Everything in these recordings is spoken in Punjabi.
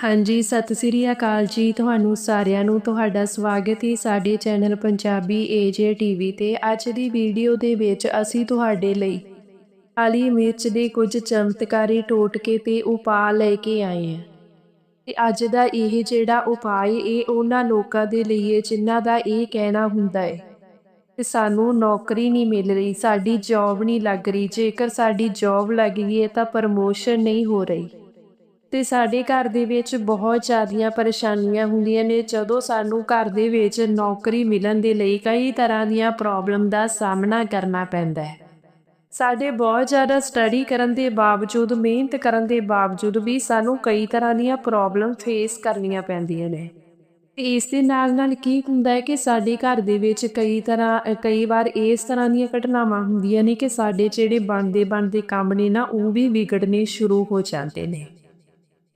ਹਾਂਜੀ, ਸਤਿ ਸ੍ਰੀ ਅਕਾਲ ਜੀ ਤੁਹਾਨੂੰ ਸਾਰਿਆਂ ਨੂੰ। ਤੁਹਾਡਾ ਸਵਾਗਤ ਹੈ ਸਾਡੇ ਚੈਨਲ ਪੰਜਾਬੀ ਏਜੇ ਟੀਵੀ ਤੇ। ਅੱਜ ਦੀ ਵੀਡੀਓ ਦੇ ਵਿੱਚ ਅਸੀਂ ਤੁਹਾਡੇ ਲਈ ਕਾਲੀ ਮਿਰਚ ਦੇ ਕੁਝ ਚਮਤਕਾਰੀ ਟੋਟਕੇ ਤੇ ਉਪਾਅ ਲੈ ਕੇ ਆਏ ਹਾਂ। ਤੇ ਅੱਜ ਦਾ ਇਹ ਜਿਹੜਾ ਉਪਾਅ ਇਹ ਉਹਨਾਂ ਲੋਕਾਂ ਦੇ ਲਈ ਹੈ ਜਿਨ੍ਹਾਂ ਦਾ ਇਹ ਕਹਿਣਾ ਹੁੰਦਾ ਹੈ ਕਿ ਸਾਨੂੰ ਨੌਕਰੀ ਨਹੀਂ ਮਿਲ ਰਹੀ, ਸਾਡੀ ਜੌਬ ਨਹੀਂ ਲੱਗ ਰਹੀ। ਜੇਕਰ ਸਾਡੀ ਜੌਬ ਲੱਗ ਗਈ ਹੈ ਤਾਂ ਪ੍ਰਮੋਸ਼ਨ ਨਹੀਂ ਹੋ ਰਹੀ। ਤੇ ਸਾਡੇ ਘਰ ਦੇ ਵਿੱਚ ਬਹੁਤ ਜ਼ਿਆਦੀਆਂ ਪਰੇਸ਼ਾਨੀਆਂ ਹੁੰਦੀਆਂ ਨੇ। ਜਦੋਂ ਸਾਨੂੰ ਘਰ ਦੇ ਵਿੱਚ ਨੌਕਰੀ ਮਿਲਣ ਦੇ ਲਈ ਕਈ ਤਰ੍ਹਾਂ ਦੀਆਂ ਪ੍ਰੋਬਲਮ ਦਾ ਸਾਹਮਣਾ ਕਰਨਾ ਪੈਂਦਾ ਹੈ। ਸਾਡੇ ਬਹੁਤ ਜ਼ਿਆਦਾ ਸਟੱਡੀ ਕਰਨ ਦੇ ਬਾਵਜੂਦ, ਮਿਹਨਤ ਕਰਨ ਦੇ ਬਾਵਜੂਦ ਵੀ ਸਾਨੂੰ ਕਈ ਤਰ੍ਹਾਂ ਦੀਆਂ ਪ੍ਰੋਬਲਮ ਫੇਸ ਕਰਨੀਆਂ ਪੈਂਦੀਆਂ ਨੇ। ਤੇ ਇਸ ਦੇ ਨਾਲ ਨਾਲ ਕੀ ਹੁੰਦਾ ਹੈ ਕਿ ਸਾਡੇ ਘਰ ਦੇ ਵਿੱਚ ਕਈ ਤਰ੍ਹਾਂ ਕਈ ਵਾਰ ਇਸ ਤਰ੍ਹਾਂ ਦੀਆਂ ਘਟਨਾਵਾਂ ਹੁੰਦੀਆਂ ਨੇ ਕਿ ਸਾਡੇ ਜਿਹੜੇ ਬਣਦੇ ਬਣਦੇ ਕੰਮ ਨੇ ਨਾ, ਉਹ ਵੀ ਵਿਗੜਨੇ ਸ਼ੁਰੂ ਹੋ ਜਾਂਦੇ ਨੇ।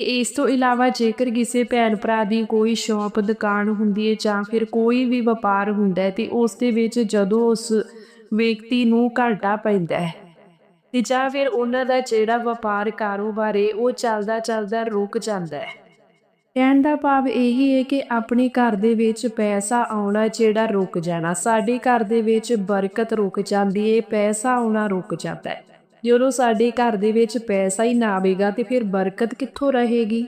ਇਸ ਤੋਂ ਇਲਾਵਾ ਜੇਕਰ ਕਿਸੇ ਭੈਣ ਭਰਾ ਦੀ ਕੋਈ ਸ਼ੌਪ, ਦੁਕਾਨ ਹੁੰਦੀ ਹੈ ਜਾਂ ਫਿਰ ਕੋਈ ਵੀ ਵਪਾਰ ਹੁੰਦਾ ਹੈ ਤੇ ਉਸ ਦੇ ਵਿੱਚ ਜਦੋਂ ਉਸ ਵਿਅਕਤੀ ਨੂੰ ਘਾਟਾ ਪੈਂਦਾ ਹੈ ਤੇ ਜਾਂ ਫਿਰ ਉਹਨਾਂ ਦਾ ਜਿਹੜਾ ਵਪਾਰ ਕਾਰੋਬਾਰ ਹੈ ਉਹ ਚੱਲਦਾ ਚੱਲਦਾ ਰੁਕ ਜਾਂਦਾ ਹੈ ਕਹਿਣ ਦਾ ਭਾਵ ਇਹੀ ਹੈ ਕਿ ਆਪਣੇ ਘਰ ਦੇ ਵਿੱਚ ਪੈਸਾ ਆਉਣਾ ਜਿਹੜਾ ਰੁਕ ਜਾਣਾ, ਸਾਡੇ ਘਰ ਦੇ ਵਿੱਚ ਬਰਕਤ ਰੁਕ ਜਾਂਦੀ ਹੈ ਪੈਸਾ ਆਉਣਾ ਰੁਕ ਜਾਂਦਾ ਹੈ ਜਦੋਂ ਸਾਡੇ ਘਰ ਦੇ ਵਿੱਚ ਪੈਸਾ ਹੀ ਨਾ ਆਵੇਗਾ ਤੇ ਫਿਰ ਬਰਕਤ ਕਿੱਥੋਂ ਰਹੇਗੀ?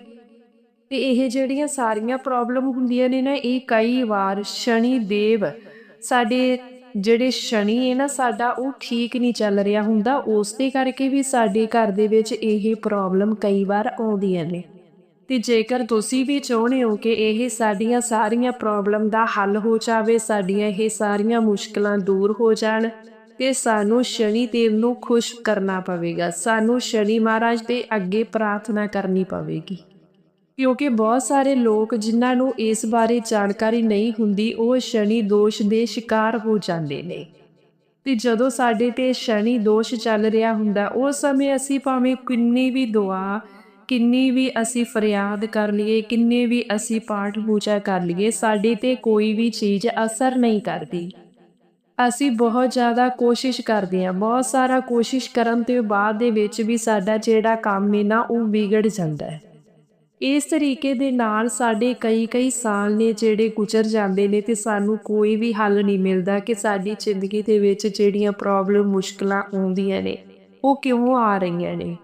ਤੇ ਇਹ ਜਿਹੜੀਆਂ ਸਾਰੀਆਂ ਪ੍ਰੋਬਲਮ ਹੁੰਦੀਆਂ ਨੇ ਨਾ, ਇਹ ਕਈ ਵਾਰ ਸ਼ਨੀ, ਦੇਵ ਸਾਡੇ ਜਿਹੜੇ ਸ਼ਨੀ ਹੈ ਨਾ, ਸਾਡਾ ਉਹ ਠੀਕ ਨਹੀਂ ਚੱਲ ਰਿਹਾ ਹੁੰਦਾ ਉਸ ਦੇ ਕਰਕੇ ਵੀ ਸਾਡੇ ਘਰ ਦੇ ਵਿੱਚ ਇਹ ਪ੍ਰੋਬਲਮ ਕਈ ਵਾਰ ਆਉਂਦੀਆਂ ਨੇ। ਤੇ ਜੇਕਰ ਤੁਸੀਂ ਵੀ ਚਾਹੁੰਦੇ ਹੋ ਕਿ ਇਹ ਸਾਡੀਆਂ ਸਾਰੀਆਂ ਪ੍ਰੋਬਲਮ ਦਾ ਹੱਲ ਹੋ ਜਾਵੇ, ਸਾਡੀਆਂ ਇਹ ਸਾਰੀਆਂ ਮੁਸ਼ਕਲਾਂ ਦੂਰ ਹੋ ਜਾਣ ਤੇ ਸਾਨੂੰ ਸ਼ਨੀ ਦੇਵ ਨੂੰ ਖੁਸ਼ ਕਰਨਾ ਪਵੇਗਾ। ਸਾਨੂੰ ਸ਼ਨੀ ਮਹਾਰਾਜ ਦੇ ਅੱਗੇ ਪ੍ਰਾਰਥਨਾ ਕਰਨੀ ਪਵੇਗੀ। ਕਿਉਂਕਿ ਬਹੁਤ ਸਾਰੇ ਲੋਕ ਜਿਨ੍ਹਾਂ ਨੂੰ ਇਸ ਬਾਰੇ ਜਾਣਕਾਰੀ ਨਹੀਂ ਹੁੰਦੀ, ਉਹ ਸ਼ਨੀ ਦੋਸ਼ ਦੇ ਸ਼ਿਕਾਰ ਹੋ ਜਾਂਦੇ ਨੇ। ਤੇ ਜਦੋਂ ਸਾਡੇ ਤੇ ਸ਼ਨੀ ਦੋਸ਼ ਚੱਲ ਰਿਹਾ ਹੁੰਦਾ ਉਸ ਸਮੇਂ ਅਸੀਂ ਭਾਵੇਂ ਕਿੰਨੀ ਵੀ ਦੁਆ, ਕਿੰਨੀ ਵੀ ਅਸੀਂ ਫਰਿਆਦ ਕਰ ਲਈਏ, ਕਿੰਨੇ ਵੀ ਅਸੀਂ ਪਾਠ ਪੂਜਾ ਕਰ ਲਈਏ, ਸਾਡੇ ਤੇ ਕੋਈ ਵੀ ਚੀਜ਼ ਅਸਰ ਨਹੀਂ ਕਰਦੀ। ਅਸੀਂ ਬਹੁਤ ਜ਼ਿਆਦਾ ਕੋਸ਼ਿਸ਼ ਕਰਦੇ ਹਾਂ। ਬਹੁਤ ਸਾਰਾ ਕੋਸ਼ਿਸ਼ ਕਰਨ ਤੋਂ ਬਾਅਦ ਦੇ ਵਿੱਚ ਵੀ ਸਾਡਾ ਜਿਹੜਾ ਕੰਮ ਹੈ ਨਾ, ਉਹ ਵਿਗੜ ਜਾਂਦਾ ਹੈ। ਇਸ ਤਰੀਕੇ ਦੇ ਨਾਲ ਸਾਡੇ ਕਈ ਕਈ ਸਾਲ ਨੇ ਜਿਹੜੇ ਗੁਜ਼ਰ ਜਾਂਦੇ ਨੇ ਤੇ ਸਾਨੂੰ ਕੋਈ ਵੀ ਹੱਲ ਨਹੀਂ ਮਿਲਦਾ ਕਿ ਸਾਡੀ ਜ਼ਿੰਦਗੀ ਦੇ ਵਿੱਚ ਜਿਹੜੀਆਂ ਪ੍ਰੋਬਲਮ ਮੁਸ਼ਕਲਾਂ ਆਉਂਦੀਆਂ ਨੇ, ਉਹ ਕਿਉਂ ਆ ਰਹੀਆਂ ਨੇ।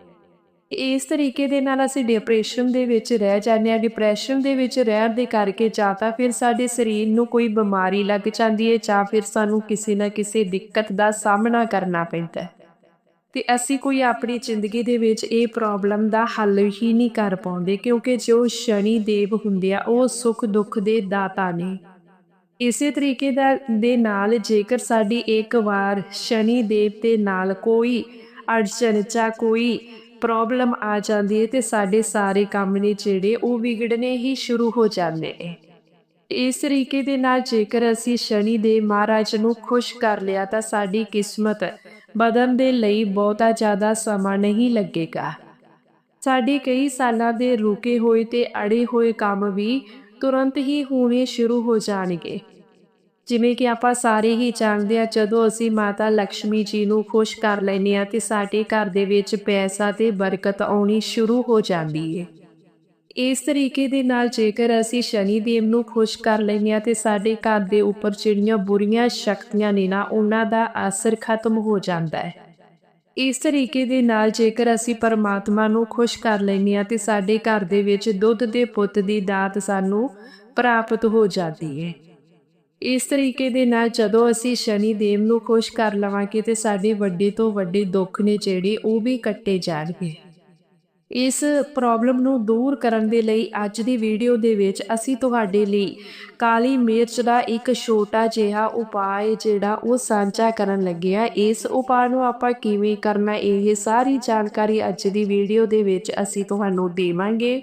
ਇਸ ਤਰੀਕੇ ਦੇ ਨਾਲ ਅਸੀਂ ਡਿਪਰੈਸ਼ਨ ਦੇ ਵਿੱਚ ਰਹਿ ਜਾਂਦੇ ਹਾਂ। ਡਿਪਰੈਸ਼ਨ ਦੇ ਵਿੱਚ ਰਹਿਣ ਦੇ ਕਰਕੇ ਜਾਂ ਤਾਂ ਫਿਰ ਸਾਡੇ ਸਰੀਰ ਨੂੰ ਕੋਈ ਬਿਮਾਰੀ ਲੱਗ ਜਾਂਦੀ ਹੈ ਜਾਂ ਫਿਰ ਸਾਨੂੰ ਕਿਸੇ ਨਾ ਕਿਸੇ ਦਿੱਕਤ ਦਾ ਸਾਹਮਣਾ ਕਰਨਾ ਪੈਂਦਾ ਹੈ। ਤੇ ਅਸੀਂ ਕੋਈ ਆਪਣੀ ਜ਼ਿੰਦਗੀ ਦੇ ਵਿੱਚ ਇਹ ਪ੍ਰੋਬਲਮ ਦਾ ਹੱਲ ਹੀ ਨਹੀਂ ਕਰ ਪਾਉਂਦੇ ਕਿਉਂਕਿ ਜੋ ਸ਼ਨੀ ਦੇਵ ਹੁੰਦੇ ਆ, ਉਹ ਸੁੱਖ ਦੁੱਖ ਦੇ ਦਾਤਾ ਨੇ। ਇਸੇ ਤਰੀਕੇ ਦਾ ਦੇ ਨਾਲ ਜੇਕਰ ਸਾਡੀ ਇੱਕ ਵਾਰ ਸ਼ਨੀ ਦੇਵ ਦੇ ਨਾਲ ਕੋਈ ਅੜਚਨ ਜਾਂ ਕੋਈ ਪ੍ਰੋਬਲਮ ਆ ਜਾਂਦੀ ਹੈ ਤੇ ਸਾਡੇ ਸਾਰੇ ਕੰਮ ਨੇ ਜਿਹੜੇ ਉਹ ਵਿਗੜਨੇ ਹੀ ਸ਼ੁਰੂ ਹੋ ਜਾਂਦੇ ਨੇ। ਇਸ ਤਰੀਕੇ ਦੇ ਨਾਲ ਜੇਕਰ ਅਸੀਂ ਸ਼ਨੀ ਦੇ ਮਹਾਰਾਜ ਨੂੰ ਖੁਸ਼ ਕਰ ਲਿਆ ਤਾਂ ਸਾਡੀ ਕਿਸਮਤ ਬਦਲਣ ਦੇ ਲਈ ਬਹੁਤਾ ਜ਼ਿਆਦਾ ਸਮਾਂ ਨਹੀਂ ਲੱਗੇਗਾ। ਸਾਡੇ ਕਈ ਸਾਲਾਂ ਦੇ ਰੁਕੇ ਹੋਏ ਤੇ ਅੜੇ ਹੋਏ ਕੰਮ ਵੀ ਤੁਰੰਤ ਹੀ ਹੋਣੇ ਸ਼ੁਰੂ ਹੋ ਜਾਣਗੇ। ਜਿਵੇਂ ਕਿ ਆਪਾਂ ਸਾਰੇ ਹੀ ਜਾਣਦੇ ਆ ਜਦੋਂ ਅਸੀਂ ਮਾਤਾ ਲక్ష్ਮੀ ਜੀ ਨੂੰ ਖੁਸ਼ ਕਰ ਲੈਨੇ ਆ ਤੇ ਸਾਡੇ ਘਰ ਦੇ ਵਿੱਚ ਪੈਸਾ ਤੇ ਬਰਕਤ ਆਉਣੀ ਸ਼ੁਰੂ ਹੋ ਜਾਂਦੀ ਹੈ ਇਸ ਤਰੀਕੇ ਦੇ ਨਾਲ ਜੇਕਰ ਅਸੀਂ ਸ਼ਨੀ ਦੇਵ ਨੂੰ ਖੁਸ਼ ਕਰ ਲੈਨੇ ਆ ਤੇ ਸਾਡੇ ਘਰ ਦੇ ਉੱਪਰ ਜਿਹੜੀਆਂ ਬੁਰੀਆਂ ਸ਼ਕਤੀਆਂ ਨੇ ਨਾ, ਉਹਨਾਂ ਦਾ ਅਸਰ ਖਤਮ ਹੋ ਜਾਂਦਾ ਹੈ। ਇਸ ਤਰੀਕੇ ਦੇ ਨਾਲ ਜੇਕਰ ਅਸੀਂ ਪਰਮਾਤਮਾ ਨੂੰ ਖੁਸ਼ ਕਰ ਲੈਨੇ ਆ ਤੇ ਸਾਡੇ ਘਰ ਦੇ ਵਿੱਚ ਦੁੱਧ ਦੇ ਪੁੱਤ ਦੀ ਦਾਤ ਸਾਨੂੰ ਪ੍ਰਾਪਤ ਹੋ ਜਾਂਦੀ ਹੈ ਇਸ ਤਰੀਕੇ ਦੇ ਨਾਲ ਜਦੋਂ ਅਸੀਂ ਸ਼ਨੀ ਦੇਵ ਨੂੰ ਖੁਸ਼ ਕਰ ਲਵਾਂਗੇ ਤੇ ਸਾਡੇ ਵੱਡੇ ਤੋਂ ਵੱਡੇ ਦੁੱਖ ਨੇ ਜਿਹੜੇ ਉਹ ਵੀ ਕੱਟੇ ਜਾਣਗੇ। ਇਸ ਪ੍ਰੋਬਲਮ ਨੂੰ ਦੂਰ ਕਰਨ ਦੇ ਲਈ ਅੱਜ ਦੀ ਵੀਡੀਓ ਦੇ ਵਿੱਚ ਅਸੀਂ ਤੁਹਾਡੇ ਲਈ ਕਾਲੀ ਮਿਰਚ ਦਾ ਇੱਕ ਛੋਟਾ ਜਿਹਾ ਉਪਾਅ ਜਿਹੜਾ ਉਹ ਸਾਂਝਾ ਕਰਨ ਲੱਗੇ ਆ ਇਸ ਉਪਾਅ ਨੂੰ ਆਪਾਂ ਕਿਵੇਂ ਕਰਨਾ, ਇਹ ਸਾਰੀ ਜਾਣਕਾਰੀ ਅੱਜ ਦੀ ਵੀਡੀਓ ਦੇ ਵਿੱਚ ਅਸੀਂ ਤੁਹਾਨੂੰ ਦੇਵਾਂਗੇ।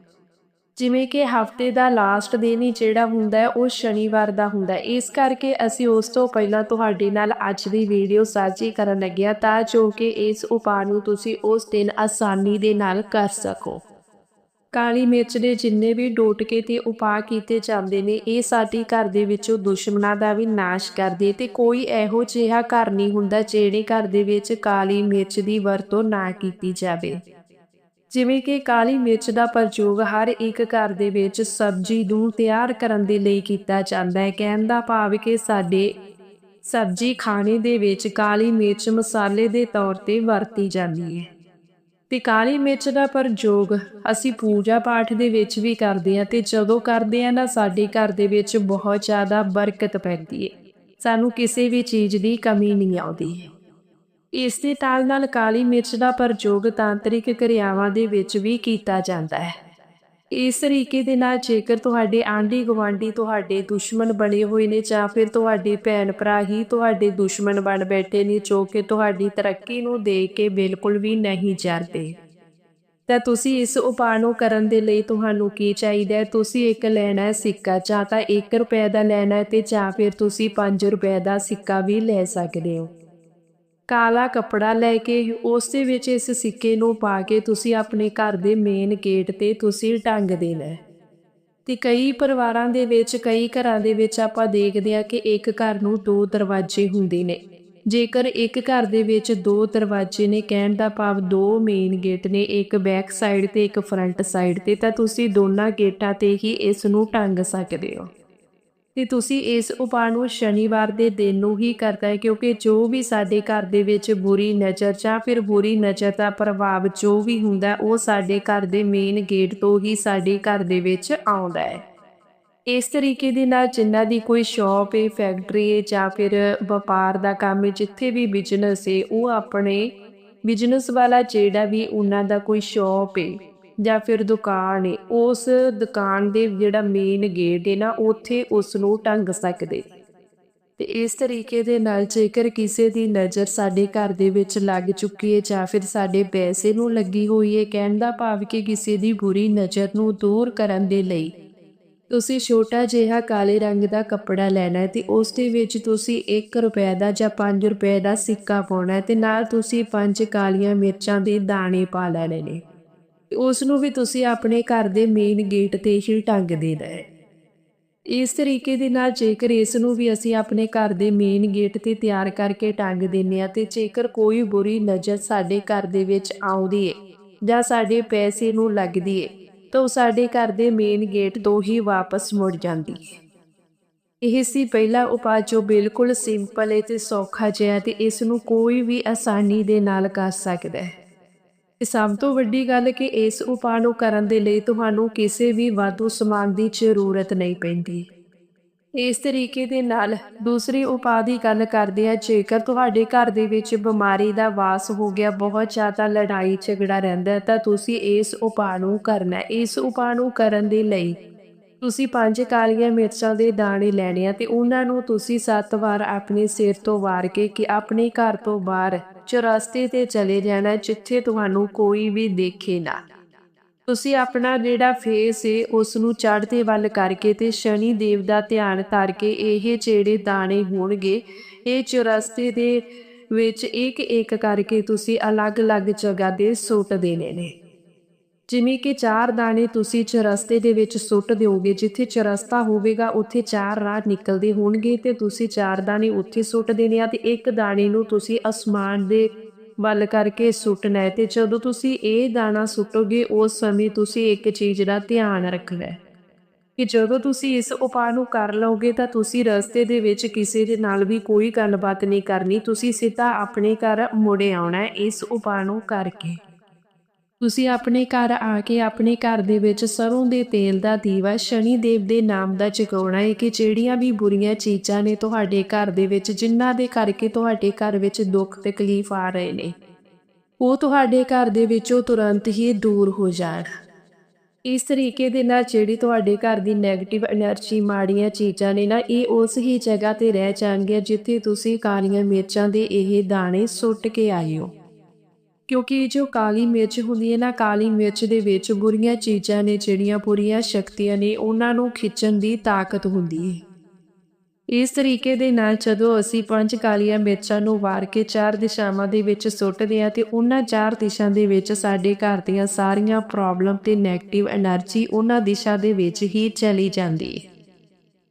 ਜਿਵੇਂ ਕਿ ਹਫ਼ਤੇ ਦਾ ਲਾਸਟ ਦਿਨ ਹੀ ਜਿਹੜਾ ਹੁੰਦਾ ਉਹ ਸ਼ਨੀਵਾਰ ਦਾ ਹੁੰਦਾ ਇਸ ਕਰਕੇ ਅਸੀਂ ਉਸ ਤੋਂ ਪਹਿਲਾਂ ਤੁਹਾਡੇ ਨਾਲ ਅੱਜ ਦੀ ਵੀਡੀਓ ਸਾਂਝੀ ਕਰਨ ਲੱਗਿਆ ਤਾਂ ਜੋ ਕਿ ਇਸ ਉਪਾਅ ਨੂੰ ਤੁਸੀਂ ਉਸ ਦਿਨ ਆਸਾਨੀ ਦੇ ਨਾਲ ਕਰ ਸਕੋ। ਕਾਲੀ ਮਿਰਚ ਦੇ ਜਿੰਨੇ ਵੀ ਡੋਟਕੇ ਤੇ ਉਪਾਅ ਕੀਤੇ ਜਾਂਦੇ ਨੇ, ਇਹ ਸਾਡੇ ਘਰ ਦੇ ਵਿੱਚੋਂ ਦੁਸ਼ਮਣਾਂ ਦਾ ਵੀ ਨਾਸ਼ ਕਰਦੇ ਤੇ ਕੋਈ ਇਹੋ ਜਿਹਾ ਘਰ ਨਹੀਂ ਹੁੰਦਾ, ਜਿਹੜੇ ਘਰ ਦੇ ਵਿੱਚ ਕਾਲੀ ਮਿਰਚ ਦੀ ਵਰਤੋਂ ਨਾ ਕੀਤੀ ਜਾਵੇ। ਜਿਵੇਂ ਕਿ ਕਾਲੀ ਮਿਰਚ ਦਾ ਪ੍ਰਯੋਗ ਹਰ ਇੱਕ ਘਰ ਦੇ ਵਿੱਚ ਸਬਜ਼ੀ ਨੂੰ ਤਿਆਰ ਕਰਨ ਦੇ ਲਈ ਕੀਤਾ ਜਾਂਦਾ ਹੈ। ਕਹਿਣ ਦਾ ਭਾਵ ਕਿ ਸਾਡੇ ਸਬਜ਼ੀ ਖਾਣੇ ਦੇ ਵਿੱਚ ਕਾਲੀ ਮਿਰਚ ਮਸਾਲੇ ਦੇ ਤੌਰ ਤੇ ਵਰਤੀ ਜਾਂਦੀ ਹੈ। ਤੇ ਕਾਲੀ ਮਿਰਚ ਦਾ ਪ੍ਰਯੋਗ ਅਸੀਂ ਪੂਜਾ ਪਾਠ ਦੇ ਵਿੱਚ ਵੀ ਕਰਦੇ ਹਾਂ ਤੇ ਜਦੋਂ ਕਰਦੇ ਹਾਂ ਨਾ ਸਾਡੇ ਘਰ ਦੇ ਵਿੱਚ ਬਹੁਤ ਜ਼ਿਆਦਾ ਬਰਕਤ ਪੈਂਦੀ ਹੈ। ਸਾਨੂੰ ਕਿਸੇ ਵੀ ਚੀਜ਼ ਦੀ ਕਮੀ ਨਹੀਂ ਆਉਂਦੀ। ਹੈ ਇਸ ਦੇ ਨਾਲ ਨਾਲ ਕਾਲੀ ਮਿਰਚ ਦਾ ਪ੍ਰਯੋਗ ਤਾਂਤਰਿਕ ਕਿਰਿਆਵਾਂ ਦੇ ਵਿੱਚ ਵੀ ਕੀਤਾ ਜਾਂਦਾ ਹੈ। ਇਸ ਤਰੀਕੇ ਦੇ ਨਾਲ ਜੇਕਰ ਤੁਹਾਡੇ ਆਂਢੀ ਗੁਆਂਢੀ ਤੁਹਾਡੇ ਦੁਸ਼ਮਣ ਬਣੇ ਹੋਏ ਨੇ ਜਾਂ ਫਿਰ ਤੁਹਾਡੇ ਭੈਣ ਭਰਾ ਹੀ ਤੁਹਾਡੇ ਦੁਸ਼ਮਣ ਬਣ ਬੈਠੇ ਨੇ ਜੋ ਕਿ ਤੁਹਾਡੀ ਤਰੱਕੀ ਨੂੰ ਦੇਖ ਕੇ ਬਿਲਕੁਲ ਵੀ ਨਹੀਂ ਜਰਦੇ। ਤਾਂ ਤੁਸੀਂ ਇਸ ਉਪਾਅ ਨੂੰ ਕਰਨ ਦੇ ਲਈ ਤੁਹਾਨੂੰ ਕੀ ਚਾਹੀਦਾ ਹੈ? ਤੁਸੀਂ ਇੱਕ ਲੈਣਾ ਹੈ ਸਿੱਕਾ ਜਾਂ ਤਾਂ 1 ਰੁਪਏ ਦਾ ਲੈਣਾ ਹੈ ਤੇ ਜਾਂ ਫਿਰ ਤੁਸੀਂ 5 ਰੁਪਏ ਦਾ ਸਿੱਕਾ ਵੀ ਲੈ ਸਕਦੇ ਹੋ। ਕਾਲਾ ਕੱਪੜਾ ਲੈ ਕੇ ਉਸ ਦੇ ਵਿੱਚ ਇਸ ਸਿੱਕੇ ਨੂੰ ਪਾ ਕੇ ਤੁਸੀਂ ਆਪਣੇ ਘਰ ਦੇ ਮੇਨ ਗੇਟ ਤੇ ਤੁਸੀਂ ਟੰਗ ਦੇਣਾ ਹੈ। ਤੇ ਕਈ ਪਰਿਵਾਰਾਂ ਦੇ ਵਿੱਚ, ਕਈ ਘਰਾਂ ਦੇ ਵਿੱਚ ਆਪਾਂ ਦੇਖਦੇ ਹਾਂ ਕਿ ਇੱਕ ਘਰ ਨੂੰ ਦੋ ਦਰਵਾਜ਼ੇ ਹੁੰਦੇ ਨੇ। ਜੇਕਰ ਇੱਕ ਘਰ ਦੇ ਵਿੱਚ ਦੋ ਦਰਵਾਜ਼ੇ ਨੇ, ਕਹਿਣ ਦਾ ਭਾਵ ਦੋ ਮੇਨ ਗੇਟ ਨੇ, ਇੱਕ ਬੈਕ ਸਾਈਡ ਤੇ, ਇੱਕ ਫਰੰਟ ਸਾਈਡ ਤੇ, ਤਾਂ ਤੁਸੀਂ ਦੋਨਾਂ ਗੇਟਾਂ ਤੇ ਹੀ ਇਸ ਨੂੰ ਟੰਗ ਸਕਦੇ ਹੋ। ਤੇ ਤੁਸੀਂ ਇਸ ਉਪਾਅ ਨੂੰ ਸ਼ਨੀਵਾਰ ਦੇ ਦਿਨ ਨੂੰ ਹੀ ਕਰਦਾ ਹੈ, ਕਿਉਂਕਿ ਜੋ ਵੀ ਸਾਡੇ ਘਰ ਦੇ ਵਿੱਚ ਬੁਰੀ ਨਜ਼ਰ ਜਾਂ ਫਿਰ ਬੁਰੀ ਨਜ਼ਰ ਦਾ ਪ੍ਰਭਾਵ ਜੋ ਵੀ ਹੁੰਦਾ ਉਹ ਸਾਡੇ ਘਰ ਦੇ ਮੇਨ ਗੇਟ ਤੋਂ ਹੀ ਸਾਡੇ ਘਰ ਦੇ ਵਿੱਚ ਆਉਂਦਾ ਹੈ। ਇਸ ਤਰੀਕੇ ਦੇ ਨਾਲ ਜਿਨ੍ਹਾਂ ਦੀ ਕੋਈ ਸ਼ਾਪ ਹੈ ਫੈਕਟਰੀ ਹੈ ਜਾਂ ਫਿਰ ਵਪਾਰ ਦਾ ਕੰਮ ਹੈ, ਜਿੱਥੇ ਵੀ ਬਿਜ਼ਨਸ ਹੈ, ਉਹ ਆਪਣੇ ਬਿਜ਼ਨਸ ਵਾਲਾ ਜਿਹੜਾ ਵੀ ਉਹਨਾਂ ਦਾ ਕੋਈ ਸ਼ਾਪ ਹੈ ਜਾਂ ਫਿਰ ਦੁਕਾਨ ਹੈ ਉਸ ਦੁਕਾਨ ਦੇ ਜਿਹੜਾ ਮੇਨ ਗੇਟ ਹੈ ਨਾ, ਉੱਥੇ ਉਸ ਨੂੰ ਟੰਗ ਸਕਦੇ। ਤੇ ਇਸ ਤਰੀਕੇ ਦੇ ਨਾਲ ਜੇਕਰ ਕਿਸੇ ਦੀ ਨਜ਼ਰ ਸਾਡੇ ਘਰ ਦੇ ਵਿੱਚ ਲੱਗ ਚੁੱਕੀ ਹੈ ਜਾਂ ਫਿਰ ਸਾਡੇ ਪੈਸੇ ਨੂੰ ਲੱਗੀ ਹੋਈ ਹੈ ਕਹਿਣ ਦਾ ਭਾਵ ਕਿ ਕਿਸੇ ਦੀ ਬੁਰੀ ਨਜ਼ਰ ਨੂੰ ਦੂਰ ਕਰਨ ਦੇ ਲਈ ਤੁਸੀਂ ਛੋਟਾ ਜਿਹਾ ਕਾਲੇ ਰੰਗ ਦਾ ਕੱਪੜਾ ਲੈਣਾ ਹੈ ਤੇ ਉਸ ਦੇ ਵਿੱਚ ਤੁਸੀਂ 1 ਰੁਪਏ ਦਾ ਜਾਂ 5 ਰੁਪਏ ਦਾ ਸਿੱਕਾ ਪਾਉਣਾ ਹੈ ਤੇ ਨਾਲ ਤੁਸੀਂ ਪੰਜ ਕਾਲੀਆਂ ਮਿਰਚਾਂ ਦੇ ਦਾਣੇ ਪਾ ਲੈਣੇ ਨੇ। ਉਸ ਨੂੰ ਵੀ ਤੁਸੀਂ ਆਪਣੇ ਘਰ ਦੇ ਮੇਨ ਗੇਟ ਤੇ ਹੀ ਟੰਗ ਦੇਣਾ ਹੈ। ਇਸ ਤਰੀਕੇ ਦੇ ਨਾਲ ਜੇਕਰ ਇਸ ਨੂੰ ਵੀ ਅਸੀਂ ਆਪਣੇ ਘਰ ਦੇ ਮੇਨ ਗੇਟ ਤੇ ਤਿਆਰ ਕਰਕੇ ਟੰਗ ਦਿੰਨੇ ਆ ਤੇ ਜੇਕਰ ਕੋਈ ਬੁਰੀ ਨਜ਼ਰ ਸਾਡੇ ਘਰ ਦੇ ਵਿੱਚ ਆਉਂਦੀ ਹੈ ਜਾਂ ਸਾਡੇ ਪੈਸੇ ਨੂੰ ਲੱਗਦੀ ਹੈ, ਤਾਂ ਉਹ ਸਾਡੇ ਘਰ ਦੇ ਮੇਨ ਗੇਟ ਤੋਂ ਹੀ ਵਾਪਸ ਮੁੜ ਜਾਂਦੀ ਹੈ। ਇਹ ਸੀ ਪਹਿਲਾ ਉਪਾਅ ਜੋ ਬਿਲਕੁਲ ਸਿੰਪਲ ਹੈ ਤੇ ਸੌਖਾ ਜਿਹਾ ਤੇ ਇਸ ਨੂੰ ਕੋਈ ਵੀ ਆਸਾਨੀ ਦੇ ਨਾਲ ਕਰ ਸਕਦਾ ਹੈ। ਤੇ ਸਭ ਤੋਂ ਵੱਡੀ ਗੱਲ ਕਿ ਇਸ ਉਪਾਅ ਨੂੰ ਕਰਨ ਦੇ ਲਈ ਤੁਹਾਨੂੰ ਕਿਸੇ ਵੀ ਵਾਧੂ ਸਮਾਨ ਦੀ ਜ਼ਰੂਰਤ ਨਹੀਂ ਪੈਂਦੀ। ਇਸ ਤਰੀਕੇ ਦੇ ਨਾਲ ਦੂਸਰੀ ਉਪਾਅ ਦੀ ਗੱਲ ਕਰਦੇ ਆ ਜੇਕਰ ਤੁਹਾਡੇ ਘਰ ਦੇ ਵਿੱਚ ਬਿਮਾਰੀ ਦਾ ਵਾਸ ਹੋ ਗਿਆ, ਬਹੁਤ ਜ਼ਿਆਦਾ ਲੜਾਈ ਝਗੜਾ ਰਹਿੰਦਾ, ਤਾਂ ਤੁਸੀਂ ਇਸ ਉਪਾਅ ਨੂੰ ਕਰਨਾ ਇਸ ਉਪਾਅ ਨੂੰ ਕਰਨ ਦੇ ਲਈ ਤੁਸੀਂ ਪੰਜ ਕਾਲੀਆਂ ਮਿਰਚਾਂ ਦੇ ਦਾਣੇ ਲੈਣੇ ਆ ਤੇ ਉਹਨਾਂ ਨੂੰ ਤੁਸੀਂ ਸੱਤ ਵਾਰ ਆਪਣੇ ਸਿਰ ਤੋਂ ਵਾਰ ਕੇ ਕਿ ਆਪਣੇ ਘਰ ਤੋਂ ਬਾਹਰ ਚੁਰਸਤੇ ਤੇ ਚਲੇ ਜਾਣਾ ਜਿੱਥੇ ਤੁਹਾਨੂੰ ਕੋਈ ਵੀ ਦੇਖੇ ਨਾ। ਤੁਸੀਂ ਆਪਣਾ ਜਿਹੜਾ ਫੇਸ ਏ ਉਸ ਨੂੰ ਚੜ੍ਹਦੇ ਵੱਲ ਕਰਕੇ ਤੇ ਸ਼ਨੀ ਦੇਵ ਦਾ ਧਿਆਨ ਧਰ ਕੇ ਇਹ ਜਿਹੜੇ ਦਾਣੇ ਹੋਣਗੇ, ਇਹ ਚੁਰਸਤੇ ਦੇ ਵਿੱਚ ਇੱਕ ਇੱਕ ਕਰਕੇ ਤੁਸੀਂ ਅਲੱਗ-ਅਲੱਗ ਜਗ੍ਹਾ ਦੇ ਸੁੱਟ ਦੇਣੇ ਨੇ। ਜਿਵੇਂ ਕਿ ਚਾਰ ਦਾਣੇ ਤੁਸੀਂ ਚਰਸਤੇ ਦੇ ਵਿੱਚ ਸੁੱਟ ਦਿਓਗੇ, ਜਿੱਥੇ ਚਰਸਤਾ ਹੋਵੇਗਾ, ਉੱਥੇ ਚਾਰ ਰਾਹ ਨਿਕਲਦੇ ਹੋਣਗੇ ਤੇ ਤੁਸੀਂ ਚਾਰ ਦਾਣੇ ਉੱਥੇ ਸੁੱਟ ਦੇਣੇ ਆ ਤੇ ਇੱਕ ਦਾਣੇ ਨੂੰ ਤੁਸੀਂ ਅਸਮਾਨ ਦੇ ਵੱਲ ਕਰਕੇ ਸੁੱਟਣਾ ਹੈ ਤੇ ਜਦੋਂ ਤੁਸੀਂ ਇਹ ਦਾਣਾ ਸੁੱਟੋਗੇ, ਉਸ ਸਮੇਂ ਤੁਸੀਂ ਇੱਕ ਚੀਜ਼ ਦਾ ਧਿਆਨ ਰੱਖਣਾ ਹੈ ਕਿ ਜਦੋਂ ਤੁਸੀਂ ਇਸ ਉਪਾਅ ਨੂੰ ਕਰ ਲਓਗੇ ਤਾਂ ਤੁਸੀਂ ਰਸਤੇ ਦੇ ਵਿੱਚ ਕਿਸੇ ਦੇ ਨਾਲ ਵੀ ਕੋਈ ਗੱਲਬਾਤ ਨਹੀਂ ਕਰਨੀ, ਤੁਸੀਂ ਸਿੱਧਾ ਆਪਣੇ ਘਰ ਮੁੜੇ ਆਉਣਾ ਹੈ ਇਸ ਉਪਾਅ ਨੂੰ ਕਰਕੇ। ਤੁਸੀਂ ਆਪਣੇ ਘਰ ਆ ਕੇ ਆਪਣੇ ਘਰ ਦੇ ਵਿੱਚ ਸਰੋਂ ਦੇ ਤੇਲ ਦਾ ਦੀਵਾ ਸ਼ਨੀ ਦੇਵ ਦੇ ਨਾਮ ਦਾ ਜਗਾਉਣਾ ਹੈ ਕਿ ਜਿਹੜੀਆਂ ਵੀ ਬੁਰੀਆਂ ਚੀਜ਼ਾਂ ਨੇ ਤੁਹਾਡੇ ਘਰ ਦੇ ਵਿੱਚ, ਜਿਨ੍ਹਾਂ ਦੇ ਕਰਕੇ ਤੁਹਾਡੇ ਘਰ ਵਿੱਚ ਦੁੱਖ, ਤਕਲੀਫ ਆ ਰਹੇ ਨੇ, ਉਹ ਤੁਹਾਡੇ ਘਰ ਦੇ ਵਿੱਚੋਂ ਤੁਰੰਤ ਹੀ ਦੂਰ ਹੋ ਜਾਣ। ਇਸ ਤਰੀਕੇ ਦੇ ਨਾਲ ਜਿਹੜੀ ਤੁਹਾਡੇ ਘਰ ਦੀ ਨੈਗੇਟਿਵ એનર્ਜੀ ਮਾੜੀਆਂ ਚੀਜ਼ਾਂ ਨੇ ਨਾ, ਇਹ ਉਸ ਹੀ ਜਗ੍ਹਾ ਤੇ ਰਹਿ ਜਾਣਗੀਆਂ ਜਿੱਥੇ ਤੁਸੀਂ ਕਾਲੀਆਂ ਮਿਰਚਾਂ ਦੇ ਇਹ ਦਾਣੇ ਸੁੱਟ ਕੇ ਆਏ ਹੋ। ਕਿਉਂਕਿ ਜੋ ਕਾਲੀ ਮਿਰਚ ਹੁੰਦੀ ਹੈ ਨਾ, ਕਾਲੀ ਮਿਰਚ ਦੇ ਵਿੱਚ ਬੁਰੀਆਂ ਚੀਜ਼ਾਂ ਨੇ, ਜਿਹੜੀਆਂ ਬੁਰੀਆਂ ਸ਼ਕਤੀਆਂ ਨੇ, ਉਹਨਾਂ ਨੂੰ ਖਿੱਚਣ ਦੀ ਤਾਕਤ ਹੁੰਦੀ ਹੈ। ਇਸ ਤਰੀਕੇ ਦੇ ਨਾਲ ਜਦੋਂ ਅਸੀਂ ਪੰਜ ਕਾਲੀਆਂ ਮਿਰਚਾਂ ਨੂੰ ਵਾਰ ਕੇ ਚਾਰ ਦਿਸ਼ਾਵਾਂ ਦੇ ਵਿੱਚ ਸੁੱਟਦੇ ਆ ਤੇ ਉਹਨਾਂ ਚਾਰ ਦਿਸ਼ਾ ਦੇ ਵਿੱਚ ਸਾਡੇ ਘਰ ਦੀਆਂ ਸਾਰੀਆਂ ਪ੍ਰੋਬਲਮ ਤੇ ਨੈਗੇਟਿਵ એનર્ਜੀ ਉਹਨਾਂ ਦਿਸ਼ਾ ਦੇ ਵਿੱਚ ਹੀ ਚਲੀ ਜਾਂਦੀ ਹੈ।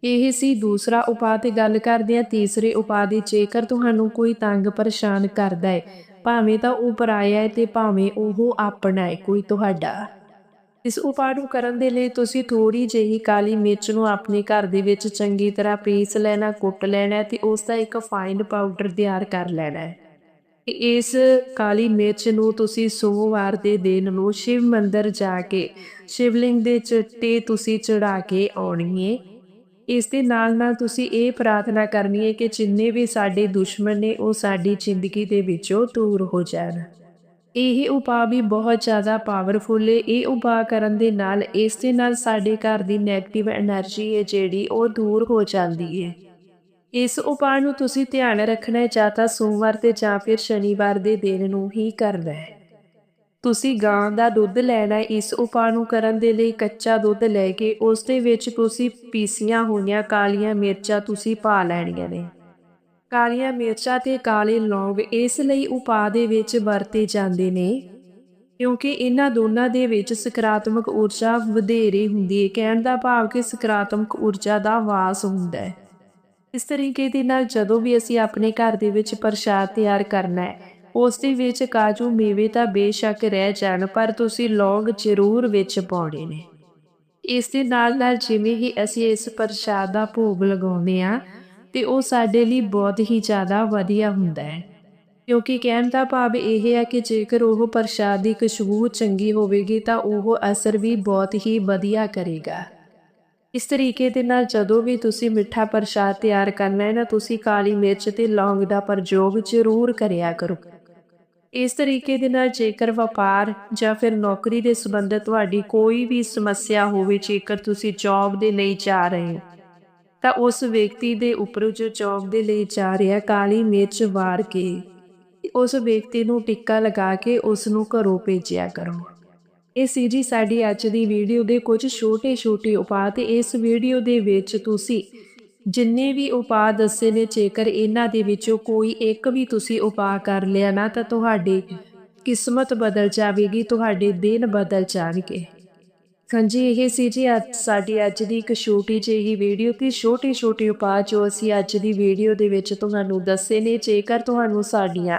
ਇਹ ਸੀ ਦੂਸਰਾ ਉਪਾਅ ਤੇ ਗੱਲ ਕਰਦੇ ਆ ਤੀਸਰੇ ਉਪਾਅ ਦੀ ਜੇਕਰ ਤੁਹਾਨੂੰ ਕੋਈ ਤੰਗ ਪਰੇਸ਼ਾਨ ਕਰਦਾ ਹੈ ਭਾਵੇਂ ਤਾਂ ਉਹ ਪਰਾਇਆ ਹੈ ਤੇ ਭਾਵੇਂ ਉਹ ਆਪਣਾ ਹੈ, ਕੋਈ ਤੁਹਾਡਾ। ਇਸ ਉਪਾਅ ਨੂੰ ਕਰਨ ਦੇ ਲਈ ਤੁਸੀਂ ਥੋੜੀ ਜਿਹੀ ਕਾਲੀ ਮਿਰਚ ਨੂੰ ਆਪਣੇ ਘਰ ਦੇ ਵਿੱਚ ਚੰਗੀ ਤਰ੍ਹਾਂ ਪੀਸ ਲੈਣਾ, ਕੁੱਟ ਲੈਣਾ ਹੈ ਤੇ ਉਸ ਦਾ ਇੱਕ ਫਾਈਨ ਪਾਊਡਰ ਤਿਆਰ ਕਰ ਲੈਣਾ ਹੈ। ਇਸ ਕਾਲੀ ਮਿਰਚ ਨੂੰ ਤੁਸੀਂ ਸੋਮਵਾਰ ਦੇ ਦਿਨ ਨੂੰ ਸ਼ਿਵ ਮੰਦਰ ਜਾ ਕੇ, ਸ਼ਿਵਲਿੰਗ ਦੇ ਚਿੱਟੇ ਤੁਸੀਂ ਚੜਾ ਕੇ ਆਉਣੀ ਹੈ ਇਸ ਦੇ ਨਾਲ ਨਾਲ ਤੁਸੀਂ ਇਹ ਪ੍ਰਾਰਥਨਾ ਕਰਨੀ ਹੈ ਕਿ ਜਿੰਨੇ ਵੀ ਸਾਡੇ ਦੁਸ਼ਮਣ ਨੇ ਉਹ ਸਾਡੀ ਜ਼ਿੰਦਗੀ ਦੇ ਵਿੱਚੋਂ ਦੂਰ ਹੋ ਜਾਣ। ਇਹ ਉਪਾਅ ਵੀ ਬਹੁਤ ਜ਼ਿਆਦਾ ਪਾਵਰਫੁੱਲ ਹੈ ਇਹ ਉਪਾਅ ਕਰਨ ਦੇ ਨਾਲ ਇਸ ਦੇ ਨਾਲ ਸਾਡੇ ਘਰ ਦੀ ਨੈਗੇਟਿਵ એનર્ਜੀ ਹੈ ਜਿਹੜੀ ਉਹ ਦੂਰ ਹੋ ਜਾਂਦੀ ਹੈ ਇਸ ਉਪਾਅ ਨੂੰ ਤੁਸੀਂ ਧਿਆਨ ਰੱਖਣਾ ਹੈ ਜਾਂ ਤਾਂ ਸੋਮਵਾਰ ਤੇ ਜਾਂ ਫਿਰ ਸ਼ਨੀਵਾਰ ਦੇ ਦਿਨ ਨੂੰ ਹੀ ਕਰਨਾ ਹੈ। ਤੁਸੀਂ ਗਾਂ ਦਾ ਦੁੱਧ ਲੈਣਾ ਇਸ ਉਪਾਅ ਨੂੰ ਕਰਨ ਦੇ ਲਈ ਕੱਚਾ ਦੁੱਧ ਲੈ ਕੇ ਉਸ ਦੇ ਵਿੱਚ ਤੁਸੀਂ ਪੀਸੀਆਂ ਹੋਈਆਂ ਕਾਲੀਆਂ ਮਿਰਚਾਂ ਤੁਸੀਂ ਪਾ ਲੈਣੀਆਂ ਨੇ। ਕਾਲੀਆਂ ਮਿਰਚਾਂ ਤੇ ਕਾਲੇ ਲੌਂਗ ਇਸ ਲਈ ਉਪਾਅ ਦੇ ਵਿੱਚ ਵਰਤੇ ਜਾਂਦੇ ਨੇ ਕਿਉਂਕਿ ਇਹਨਾਂ ਦੋਨਾਂ ਦੇ ਵਿੱਚ ਸਕਾਰਾਤਮਕ ਊਰਜਾ ਵਧੇਰੇ ਹੁੰਦੀ ਹੈ, ਕਹਿਣ ਦਾ ਭਾਵ ਕਿ ਸਕਾਰਾਤਮਕ ਊਰਜਾ ਦਾ ਵਾਸ ਹੁੰਦਾ ਹੈ। ਇਸ ਤਰੀਕੇ ਦੇ ਨਾਲ ਜਦੋਂ ਵੀ ਅਸੀਂ ਆਪਣੇ ਘਰ ਦੇ ਵਿੱਚ ਪ੍ਰਸ਼ਾਦ ਤਿਆਰ ਕਰਨਾ ਹੈ ਉਸ ਦੇ ਵਿੱਚ ਕਾਜੂ ਮੇਵੇ ਤਾਂ ਬੇਸ਼ੱਕ ਰਹਿ ਜਾਣ, ਪਰ ਤੁਸੀਂ ਲੌਂਗ ਜ਼ਰੂਰ ਵਿੱਚ ਪਾਉਣੇ ਨੇ। ਇਸ ਦੇ ਨਾਲ ਨਾਲ ਜਿਵੇਂ ਹੀ ਅਸੀਂ ਇਸ ਪ੍ਰਸ਼ਾਦ ਦਾ ਭੋਗ ਲਗਾਉਂਦੇ ਆ ਤੇ ਉਹ ਸਾਡੇ ਲਈ ਬਹੁਤ ਹੀ ਜ਼ਿਆਦਾ ਵਧੀਆ ਹੁੰਦਾ ਹੈ। ਕਿਉਂਕਿ ਕਹਿਣ ਦਾ ਭਾਵ ਇਹ ਹੈ ਕਿ ਜੇਕਰ ਉਹ ਪ੍ਰਸ਼ਾਦ ਦੀ ਖੁਸ਼ਬੂ ਚੰਗੀ ਹੋਵੇਗੀ, ਤਾਂ ਉਹ ਅਸਰ ਵੀ ਬਹੁਤ ਹੀ ਵਧੀਆ ਕਰੇਗਾ। ਇਸ ਤਰੀਕੇ ਦੇ ਨਾਲ ਜਦੋਂ ਵੀ ਤੁਸੀਂ ਮਿੱਠਾ ਪ੍ਰਸ਼ਾਦ ਤਿਆਰ ਕਰਨਾ ਹੈ ਨਾ, ਤੁਸੀਂ ਕਾਲੀ ਮਿਰਚ ਤੇ ਲੌਂਗ ਦਾ ਪ੍ਰਯੋਗ ਜ਼ਰੂਰ ਕਰਿਆ ਕਰੋ। ਇਸ ਤਰੀਕੇ ਦੇ ਨਾਲ ਜੇਕਰ ਵਪਾਰ ਜਾਂ ਫਿਰ ਨੌਕਰੀ ਦੇ ਸੰਬੰਧਿਤ ਤੁਹਾਡੀ ਕੋਈ ਵੀ ਸਮੱਸਿਆ ਹੋਵੇ, ਜੇਕਰ ਤੁਸੀਂ ਜੌਬ ਦੇ ਲਈ ਜਾ ਰਹੇ ਹੋ, ਤਾਂ ਉਸ ਵਿਅਕਤੀ ਦੇ ਉੱਪਰ ਜੋ ਜੌਬ ਦੇ ਲਈ ਜਾ ਰਿਹਾ, ਕਾਲੀ ਮਿਰਚ ਵਾਰ ਕੇ ਉਸ ਵਿਅਕਤੀ ਨੂੰ ਟਿੱਕਾ ਲਗਾ ਕੇ ਉਸ ਨੂੰ ਘਰੋਂ ਭੇਜਿਆ ਕਰੋ। ਇਹ ਸੀ ਜੀ ਸਾਡੀ ਅੱਜ ਦੀ ਵੀਡੀਓ ਦੇ ਕੁਝ ਛੋਟੇ-ਛੋਟੇ ਉਪਾਅ ਤੇ ਇਸ ਵੀਡੀਓ ਦੇ ਵਿੱਚ ਤੁਸੀਂ ਜਿੰਨੇ ਵੀ ਉਪਾਅ ਦੱਸੇ ਨੇ, ਜੇਕਰ ਇਹਨਾਂ ਦੇ ਵਿੱਚੋਂ ਕੋਈ ਇੱਕ ਵੀ ਤੁਸੀਂ ਉਪਾਅ ਕਰ ਲਿਆ ਨਾ, ਤਾਂ ਤੁਹਾਡੀ ਕਿਸਮਤ ਬਦਲ ਜਾਵੇਗੀ, ਤੁਹਾਡੇ ਦਿਨ ਬਦਲ ਜਾਣਗੇ। ਹਾਂਜੀ, ਇਹ ਸੀ ਜੀ ਅੱਜ, ਸਾਡੀ ਅੱਜ ਦੀ ਇੱਕ ਛੋਟੀ ਜਿਹੀ ਵੀਡੀਓ ਤੇ ਛੋਟੇ ਛੋਟੇ ਉਪਾਅ ਜੋ ਅਸੀਂ ਅੱਜ ਦੀ ਵੀਡੀਓ ਦੇ ਵਿੱਚ ਤੁਹਾਨੂੰ ਦੱਸੇ ਨੇ, ਜੇਕਰ ਤੁਹਾਨੂੰ ਸਾਡੀਆਂ